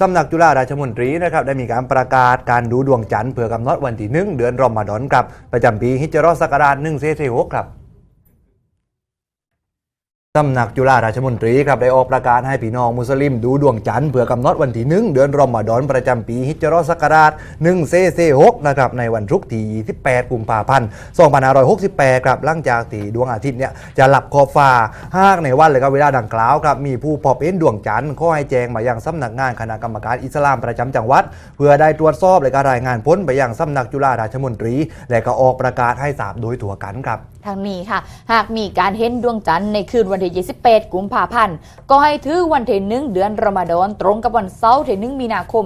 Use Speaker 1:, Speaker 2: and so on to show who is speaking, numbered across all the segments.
Speaker 1: สำนักจุฬาราชมนตรีนะครับได้มีการประกาศการดูดวงจันทร์เพื่อกำหนดวันที่หนึ่งเดือนรอมฎอนครับประจำปีฮิจรรศักราชหนึ่งเซเซหกครับ ตำหนักจุฬาราชมนตรีครับได้ออกประกาศให้พี่น้องมุสลิมดูดวงจันทร์เพื่อกำหนดวันที่หนึ่งเดือนรอมฎอนประจำปีฮิจราะห์ศักราช1เซเซ6นะครับในวันศุกที่28กุมภาพันธ์2568ครับหลังจากที่ดวงอาทิตย์เนี่ยจะหลับขอบฟ้าหากในวันเลยครับเวลาดังกล่าวครับมีผู้พบเห็นดวงจันทร์ข้อให้แจ้งมายังสำนักงานคณะกรรมการอิสลามประจำจังหวัด เพื่อได้ตรวจสอบและก็รายงานผลไปยังสำนักจุฬาราชมนตรี และก็ออกประกาศให้ทราบโดยทั่วกันครับ
Speaker 2: ทางนี้ค่ะ หากมีการเห็นดวงจันทร์ในคืนวันที่ 28 กุมภาพันธ์ก็ให้ถือวันที่หนึ่งเดือนรอมฎอนตรงกับวันเสาร์ที่หนึ่งมีนาคม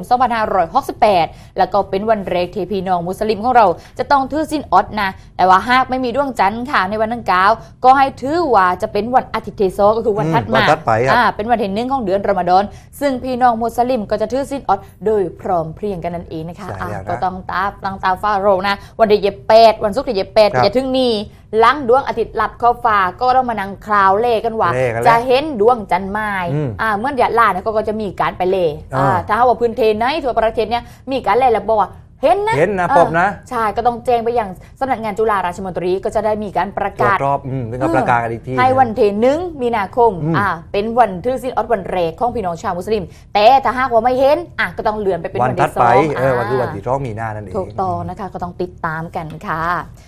Speaker 2: 2568 แล้วก็เป็นวันแรกที่พี่น้องมุสลิมของเราจะต้องถือสินอดนะ แต่ว่าหากไม่มีดวงจันทร์ค่ะในวันดังกล่าวก็ให้ถือว่าจะเป็นวันอาทิตย์ที่สองก็คือวัน
Speaker 1: อืม
Speaker 2: ถัด
Speaker 1: วั
Speaker 2: มาน
Speaker 1: ถัดไปครับ
Speaker 2: อ่าเป็นวันที่หนึ่งของเดือนรอมฎอนซึ่งพี่น้องมุสลิมก็จะถือสินอดโดยพร้อมเพรียงกันนั่นเองนะคะ
Speaker 1: ใช่
Speaker 2: อ่า
Speaker 1: แล้วนะ
Speaker 2: ก็ต้องตามตั้งตามฟ้าโรงนะวันที่ยี่แปดวันศุกร์ที่ยี่แปด
Speaker 1: ครับ
Speaker 2: จะถึงนี้ หลังดวงอาทิตย์ลับเข้าฟ้าก็ต้องมานั่งคราวเล่กันว่า
Speaker 1: เล่กันแล้ว
Speaker 2: จะเห็นดวงจันทร์ไหม้
Speaker 1: อืม
Speaker 2: อ่าเมื่อยะลาเนี่ยก็ก็จะมีการไปเล่
Speaker 1: อ่า
Speaker 2: อ่าถ้าว่าพื้นเทไหนทั่วประเทศเนี่ยมีการเล่แล้วบอกว่าเห็นนะ
Speaker 1: เห็นนะ
Speaker 2: อ่า
Speaker 1: พบนะ
Speaker 2: ใช่ก็ต้องแจ้งไปยังสำนักงานจุฬาราชมนตรีก็จะได้มีการประ
Speaker 1: ตรวจ
Speaker 2: กาศ
Speaker 1: รอบอืมเป็นการประกาศกันอีกที
Speaker 2: ให้วันที่หนึ่งมีนาคม
Speaker 1: อืม
Speaker 2: อ่าเป็นวันทื่อสิ้นออดวันแรกของพี่น้องชาวมุสลิม แต่ถ้าหากว่าไม่เห็นอะก็ต้องเลื่อนไปเป็น
Speaker 1: วั
Speaker 2: วันน
Speaker 1: ถัด
Speaker 2: ที่ส
Speaker 1: ไป
Speaker 2: อง
Speaker 1: เออวันคือวันที่ร้องมีหน้านั่นเอง
Speaker 2: ถูกต้องนะคะก็ต้องติดตามกันค่ะ